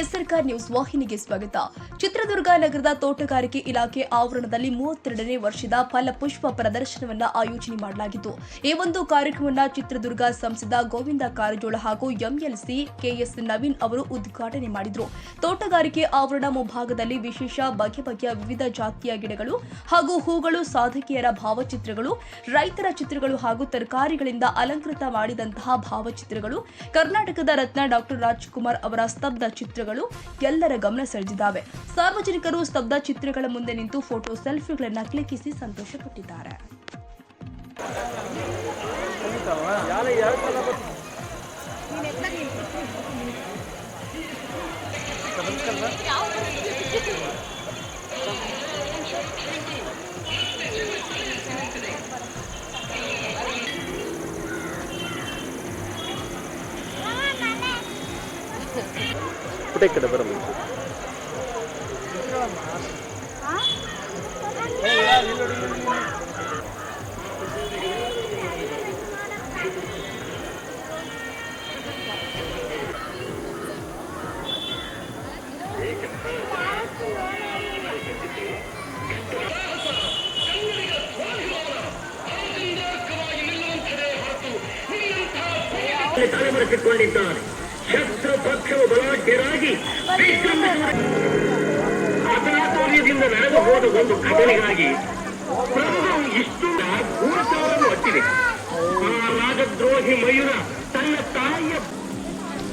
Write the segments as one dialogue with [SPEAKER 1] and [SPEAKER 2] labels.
[SPEAKER 1] ಎಸ್ಆರ್ಕ news ವಾಹಿನಿಗೆ ಸ್ವಾಗತ. ಚಿತ್ರದುರ್ಗ ನಗರದ ತೋಟಗಾರಿಕೆ ಇಲಾಖೆ ಆವರಣದಲ್ಲಿ ಮೂವತ್ತೆರಡನೇ ವರ್ಷದ ಫಲಪುಷ್ಪ ಪ್ರದರ್ಶನವನ್ನು ಆಯೋಜನೆ ಮಾಡಲಾಗಿತ್ತು. ಈ ಒಂದು ಕಾರ್ಯಕ್ರಮವನ್ನು ಚಿತ್ರದುರ್ಗ ಸಂಸದ ಗೋವಿಂದ ಕಾರಜೋಳ ಹಾಗೂ ಎಂಎಲ್ಸಿ ಕೆಎಸ್ ನವೀನ್ ಅವರು ಉದ್ಘಾಟನೆ ಮಾಡಿದರು. ತೋಟಗಾರಿಕೆ ಆವರಣ ಮುಂಭಾಗದಲ್ಲಿ ವಿಶೇಷ ಬಗೆ ಬಗೆಯ ವಿವಿಧ ಜಾತಿಯ ಗಿಡಗಳು ಹಾಗೂ ಹೂಗಳು ಸಾಧಕಿಯರ ಭಾವಚಿತ್ರಗಳು, ರೈತರ ಚಿತ್ರಗಳು ಹಾಗೂ ತರಕಾರಿಗಳಿಂದ ಅಲಂಕೃತ ಮಾಡಿದಂತಹ ಭಾವಚಿತ್ರಗಳು, ಕರ್ನಾಟಕದ ರತ್ನ ಡಾಕ್ಟರ್ ರಾಜ್ಕುಮಾರ್ ಅವರ ಸ್ತಬ್ಧ ಚಿತ್ರಗಳು ಎಲ್ಲರ ಗಮನ ಸೆಳೆದಿದ್ದಾವೆ. ಸಾರ್ವಜನಿಕರು ಸ್ತಬ್ಧ ಚಿತ್ರಗಳ ಮುಂದೆ ನಿಂತು ಫೋಟೋ ಸೆಲ್ಫಿಗಳನ್ನು ಕ್ಲಿಕ್ಕಿಸಿ ಸಂತೋಷಪಟ್ಟಿದ್ದಾರೆ.
[SPEAKER 2] ಪುಟ protected over me.
[SPEAKER 3] தலைவர் கேட்டுக்கொண்டிருந்தார் ಪಕ್ಷವು ಬಲಾಢ್ಯರಾಗಿ ಆತನಾತೋರ್ಯದಿಂದ ನಡೆದು ಹೋದ ಒಂದು ಘಟನೆಗಾಗಿ ಪ್ರಭುವು ಇಷ್ಟು ಭೂತವನ್ನು ಒಟ್ಟಿದೆ ಆ ರಾಜದ್ರೋಹಿ ಮಯೂರ ತನ್ನ ತಾಯಿಯ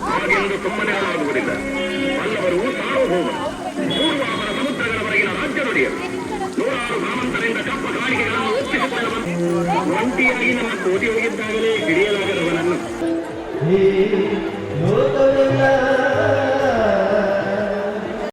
[SPEAKER 3] ಹಾಗೆಂದು ಸುಮ್ಮನೆ ಆಗುವುದಿಲ್ಲ ಅಲ್ಲವರು ಸಾರ್ವಭೌಮ, ಪೂರ್ವಾಪರ ಸಮುದ್ರಗಳವರೆಗಿನ ರಾಜ್ಯ ನುಡಿಯರು. ನೂರಾರು ಸಾಮಂತರಿಂದ ಕಪ್ಪ ಕಾಣಿಕೆಗಳನ್ನು ಒಪ್ಪಿಸಿಕೊಳ್ಳುವ ಒಂಟಿಯಾಗಿ ನಮ್ಮ ಕೋಟಿ ಹೋಗಿದ್ದಾಗಲೇ ಹಿಡಿಯಲಾಗದವನನ್ನು.
[SPEAKER 4] ನೂತನ